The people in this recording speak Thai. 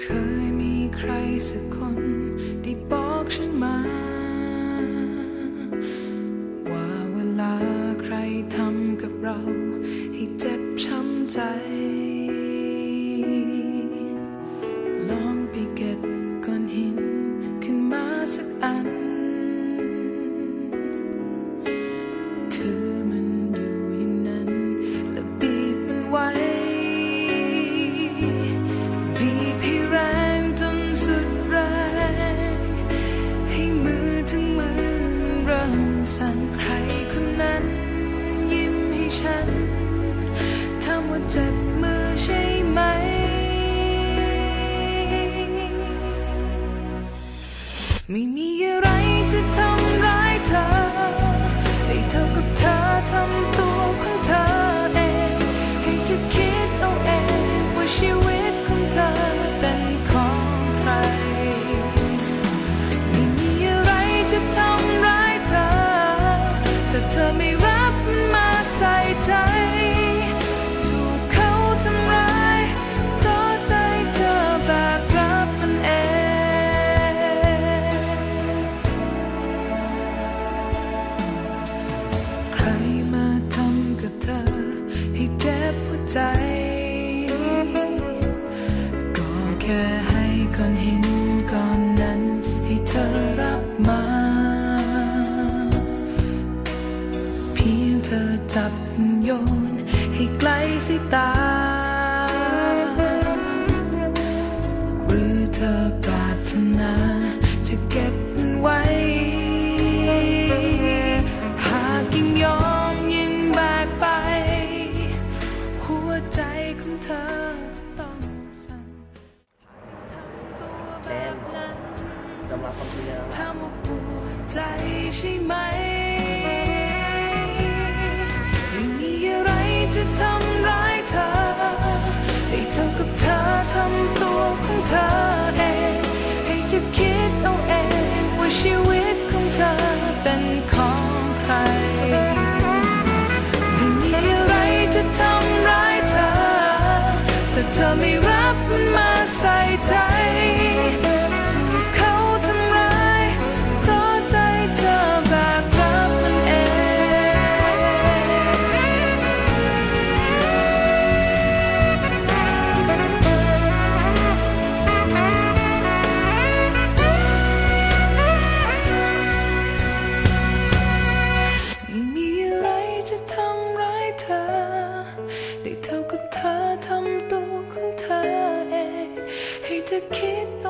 เคยมีใครสักคนที่บอกฉันมา สั่งใครคนนั้น ยิ้มให้ฉันถามว่าเจ็บมือใช่ไหม ค่ให้ก้อนหินก้อนนั้นให้เธอรับมา เพียงเธอจับโยนให้ไกลสายตา ยอมรับความจริงแล้วทำว่าปวดใจใช่ไหมไม่มีอะไรจะทำร้ายเธอให้เท่ากับเธอทำตัวของเธอเองให้เธอคิดเอาเองว่าชีวิตของเธอเป็นของใครไม่มีอะไรจะทำร้ายเธอถ้าเธอไม่รับมันมาใส่ใจ ได้